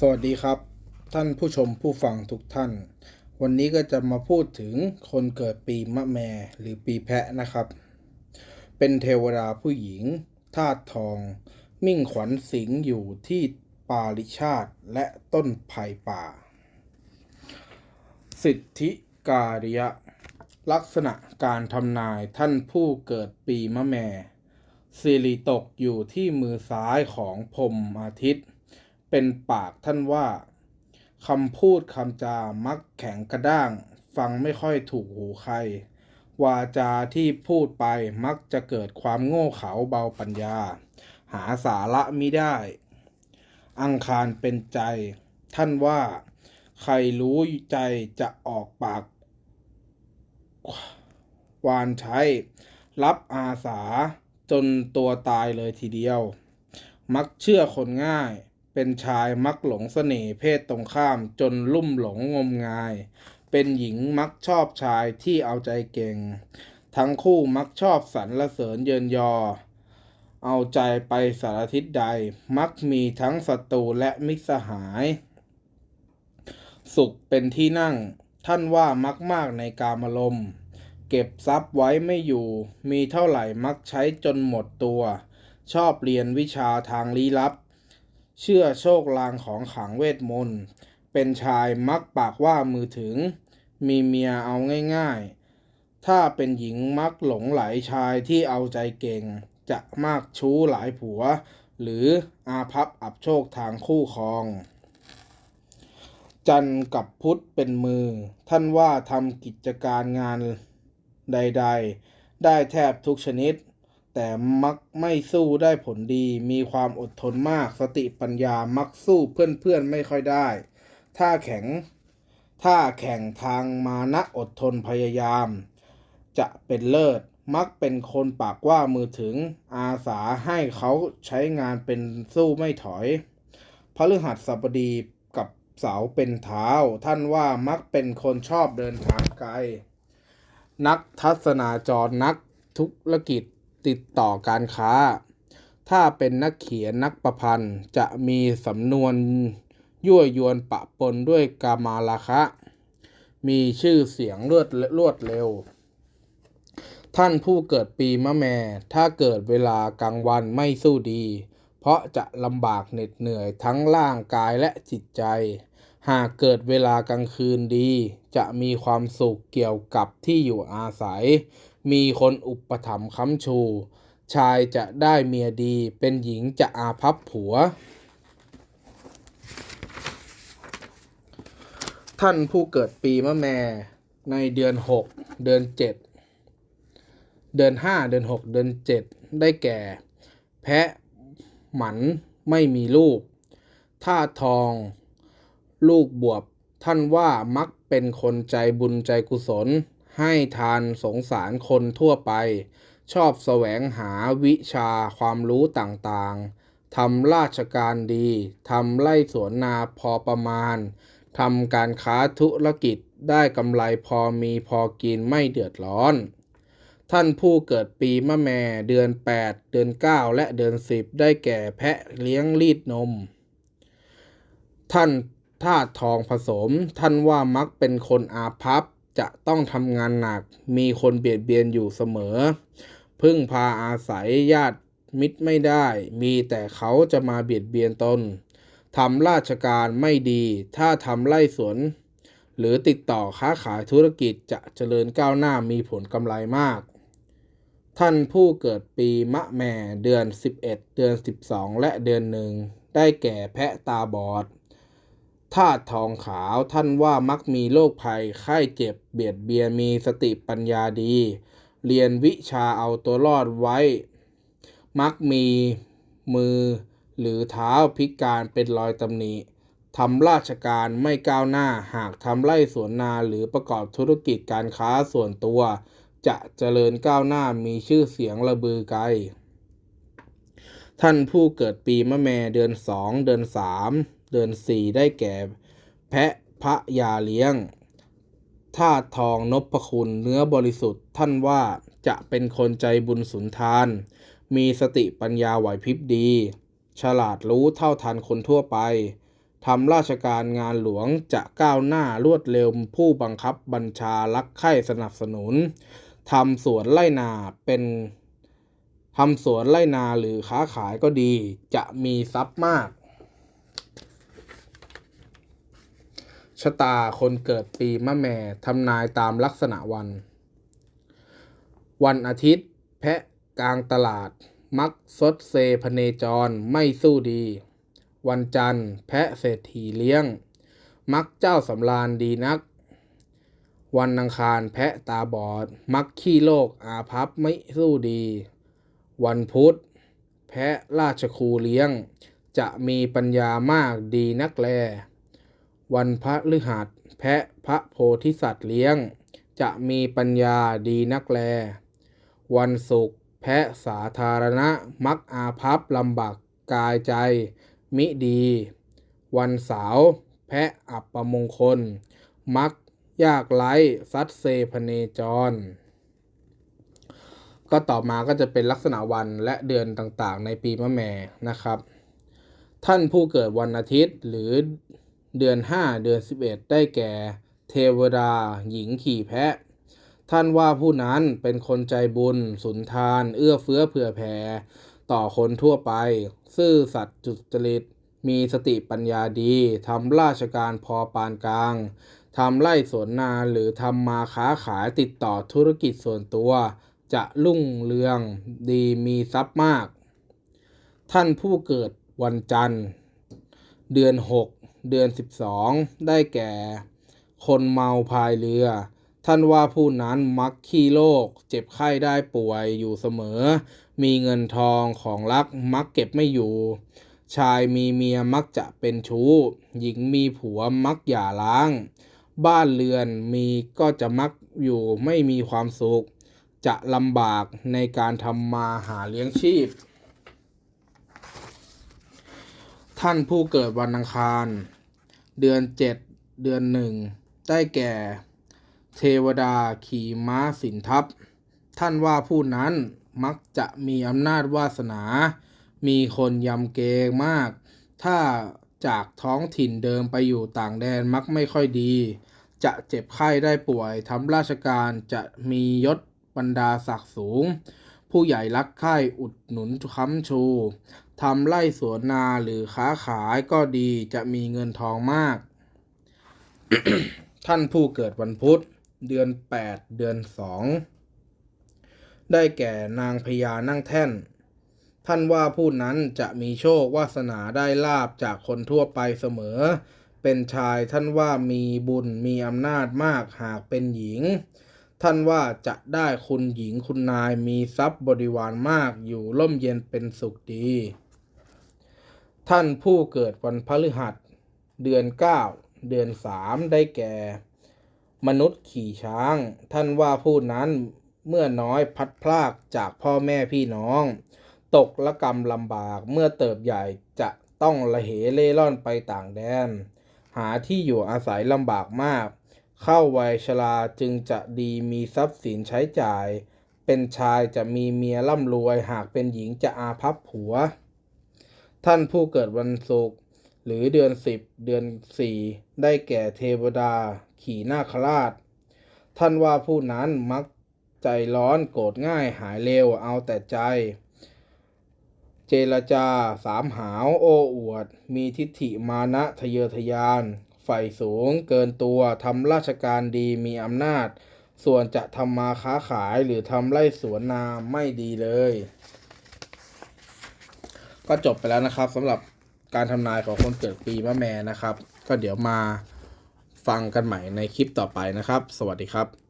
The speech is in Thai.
สวัสดีครับ ท่านผู้ชมผู้ฟังทุกท่าน วันนี้ก็จะมาพูดถึงคนเกิดปีมะแมหรือปีแพะนะครับ เป็นเทวดาผู้หญิงธาตุทอง มิ่งขวัญสิงอยู่ที่ปาริชาติและต้นไผ่ป่า สิทธิการิยะ ลักษณะการทำนายท่านผู้เกิดปีมะแมสิริตกอยู่ที่มือซ้ายของพรมอาทิตย์ เป็นปากท่านว่าคำพูดคำจามักแข็งกระด้าง ฟังไม่ค่อยถูกหูใคร วาจาที่พูดไปมักจะเกิดความโง่เขลาเบาปัญญา หาสาระมิได้ อังคารเป็นใจ ท่านว่า ใครรู้ใจจะออกปาก วานใช้ รับอาสาจนตัวตายเลยทีเดียว มักเชื่อคนง่าย เป็นชายมักหลงเสน่ห์เพศตรงข้ามจนลุ่มหลงงมงาย เป็นหญิงมักชอบชายที่เอาใจเก่ง ทั้งคู่มักชอบสรรเสริญเยินยอ เอาใจไปสารทิศใด มักมีทั้งศัตรูและมิตรสหาย สุขเป็นที่นั่ง ท่านว่ามักมากในกามารมเก็บทรัพย์ไว้ไม่อยู่ มีเท่าไหร่มักใช้จนหมดตัว ชอบเรียนวิชาทางลี้ลับ เชื่อโชคลางของขังเวทมนต์ เป็นชายมักปากว่ามือถึง มีเมียเอาง่ายๆ ถ้าเป็นหญิงมักหลงไหลชายที่เอาใจเก่ง จะมากชู้หลายผัว หรืออาภัพอับโชคทางคู่ครอง จันทร์กับพุธเป็นมือ ท่านว่าทำกิจการงานใด ๆ ได้แทบทุกชนิด แต่มักไม่สู้ได้ผลดี มีความอดทนมาก สติปัญญามักสู้เพื่อนๆไม่ค่อยได้ ถ้าแข็ง ถ้าแข่งทางมานะอดทนพยายาม จะเป็นเลิศ มักเป็นคนปากว่ามือถึง อาสาให้เขาใช้งานเป็นสู้ไม่ถอยพฤหัสบดีกับเสาเป็นเท้า ท่านว่ามักเป็นคนชอบเดินทางไกล นักทัศนาจรนักธุรกิจ ติดต่อการค้า ถ้าเป็นนักเขียนนักประพันธ์จะมีสำนวนยั่วยวนปะปนด้วยกามาลาคะ มีชื่อเสียงรวดรวดเร็ว ท่านผู้เกิดปีมะแม่ ถ้าเกิดเวลากลางวันไม่สู้ดี เพราะจะลำบากเหน็ดเหนื่อยทั้งร่างกายและจิตใจ หากเกิดเวลากลางคืนดี จะมีความสุขเกี่ยวกับที่อยู่อาศัย มีคนอุปถัมภ์ค้ำชู ชายจะได้เมียดี เป็นหญิงจะอาภัพผัว ท่านผู้เกิดปีมะแม่ในเดือนหกเดือนเจ็ดเดือนห้าเดือนหกเดือนเจ็ดได้แก่ แพะหมันไม่มีลูกท่าตุทอง ลูกบวบท่านว่ามักเป็นคนใจบุญใจกุศล ให้ทานสงสารคนทั่วไป ชอบแสวงหาวิชาความรู้ต่างๆ ทำราชการดี ทำไร่สวนนาพอประมาณ ทำการค้าธุรกิจได้กำไรพอมีพอกินไม่เดือดร้อน ท่านผู้เกิดปีมะแม่เดือน 8 เดือน 9 และเดือน 10 ได้แก่แพะเลี้ยงรีดนม ท่านธาตุทองผสม ท่านว่ามักเป็นคนอาภัพ จะต้องทำงานหนัก มีคนเบียดเบียนอยู่เสมอ พึ่งพาอาศัยญาติมิตรไม่ได้ มีแต่เขาจะมาเบียดเบียนตนทำราชการไม่ดี ถ้าทำไร่สวน หรือติดต่อค้าขายธุรกิจจะเจริญก้าวหน้ามีผลกำไรมาก ท่านผู้เกิดปีมะแม่เดือน 11 เดือน 12 และเดือนหนึ่ง ได้แก่แพะตาบอด ธาตุทองขาวท่านว่ามักมีโรคภัยไข้เจ็บเบียดเบียนมีสติปัญญาดี เรียนวิชาเอาตัวรอดไว้ มักมีมือหรือเท้าพิการเป็นรอยตำหนิทำราชการไม่ก้าวหน้าหากทำไร่สวนนาหรือประกอบธุรกิจการค้าส่วนตัว จะเจริญก้าวหน้ามีชื่อเสียงระบือไกล ท่านผู้เกิดปีมะแม่เดือนสองเดือนสาม เดือนสี่ได้แก่ แพะพระยาเลี้ยงธาตุทองนพคุณเนื้อบริสุทธิ์ท่านว่าจะเป็นคนใจบุญสุนทาน มีสติปัญญาไหวพริบดี ฉลาดรู้เท่าทันคนทั่วไปทำราชการงานหลวงจะก้าวหน้ารวดเร็วผู้บังคับบัญชารักใคร่สนับสนุนทำสวนไร่นาเป็นทำสวนไร่นาหรือค้าขายก็ดี จะมีทรัพย์มาก ชะตาคนเกิดปีมะแม่ทำนายตามลักษณะวัน วันอาทิตย์ แพะกลางตลาด มักซดเซพเนจรไม่สู้ดี วันจันทร์ แพะเศรษฐีเลี้ยง มักเจ้าสำราญดีนัก วันอังคารแพะตาบอด มักขี้โลกอาภัพไม่สู้ดี วันพุธ แพะราชครูเลี้ยง จะมีปัญญามากดีนักแล วันพระฤหัสแพะพระโพธิสัตว์เลี้ยง จะมีปัญญาดีนักแล วันศุกร์แพะสาธารณะมักอาภัพลำบากกายใจ มิดี วันเสาร์แพะอับประมงคล มักยากไร้ซัดเซพเนจร ก็ต่อมาก็จะเป็นลักษณะวันและเดือนต่างๆ ในปีมะแม่นะครับ ท่านผู้เกิดวันอาทิตย์หรือ เดือน 5 เดือน 11 ได้แก่ เทวดา หญิงขี่แพะ ท่านว่าผู้นั้นเป็นคนใจบุญ สุนทาน เอื้อเฟื้อเผื่อแผ่ ต่อคนทั่วไป ซื่อสัตย์จุจริต มีสติปัญญาดีทำราชการพอปานกลางทำไร่สวนนาหรือทำมาค้าขายติดต่อธุรกิจส่วนตัว จะรุ่งเรืองดีมีทรัพย์มาก ท่านผู้เกิดวันจันทร์ เดือน 6 เดือน 12 ได้แก่ คนเมาพายเรือ ท่านว่าผู้นั้นมักขี้โรคเจ็บไข้ได้ป่วยอยู่เสมอ มีเงินทองของรักมักเก็บไม่อยู่ ชายมีเมียมักจะเป็นชู้ หญิงมีผัวมักหย่าร้าง บ้านเรือนมีก็จะมักอยู่ไม่มีความสุข จะลำบากในการทำมาหาเลี้ยงชีพท่านผู้เกิดวันอังคาร เดือนเจ็ดเดือนหนึ่งได้แก่ เทวดาขี่ม้าสินทัพ ท่านว่าผู้นั้นมักจะมีอำนาจวาสนา มีคนยำเกงมาก ถ้าจากท้องถิ่นเดิมไปอยู่ต่างแดนมักไม่ค่อยดี จะเจ็บไข้ได้ป่วยทำราชการจะมียศบรรดาศักดิ์สูง ผู้ใหญ่รักใคร่อุดหนุนค้ำชู ทำไร่สวนนาหรือค้าขายก็ดีจะมีเงินทองมาก ท่านผู้เกิดวันพุธ เดือน 8 เดือน2ได้แก่นางพญานั่งแท่น ท่านว่าผู้นั้นจะมีโชควาสนาได้ลาบจากคนทั่วไปเสมอ เป็นชายท่านว่ามีบุญมีอำนาจมากหากเป็นหญิงท่านว่าจะได้คุณหญิงคุณนายมีทรัพย์บริวารมากอยู่ร่มเย็นเป็นสุขดี ท่านผู้เกิดวันพฤหัส เดือน 9 เดือน 3 ได้แก่ มนุษย์ขี่ช้าง ท่านว่าผู้นั้นเมื่อน้อยพัดพลากจากพ่อแม่พี่น้อง ตกละกรรมลำบากเมื่อเติบใหญ่จะต้องละเหเล่ร่อนไปต่างแดน หาที่อยู่อาศัยลำบากมาก เข้าวัยชราจึงจะดีมีทรัพย์สินใช้จ่าย เป็นชายจะมีเมียร่ำรวยหากเป็นหญิงจะอาภัพผัว ท่านผู้เกิดวันศุกร์หรือเดือนสิบเดือนสี่ได้แก่เทวดา ขี่นาคราช ท่านว่าผู้นั้นมักใจร้อนโกรธง่ายหายเร็วเอาแต่ใจ เจรจา สามหาวโอ้อวด มีทิฏฐิมานะทะเยอทะยานใฝ่สูงเกินตัวทำราชการดีมีอำนาจ ส่วนจะทำมาค้าขายหรือทำไร่สวนนาไม่ดีเลย ก็จบไปแล้วนะครับสำหรับการทำนายของคนเกิดปีมะแม่นะครับ ก็เดี๋ยวมาฟังกันใหม่ในคลิปต่อไปนะครับ สวัสดีครับ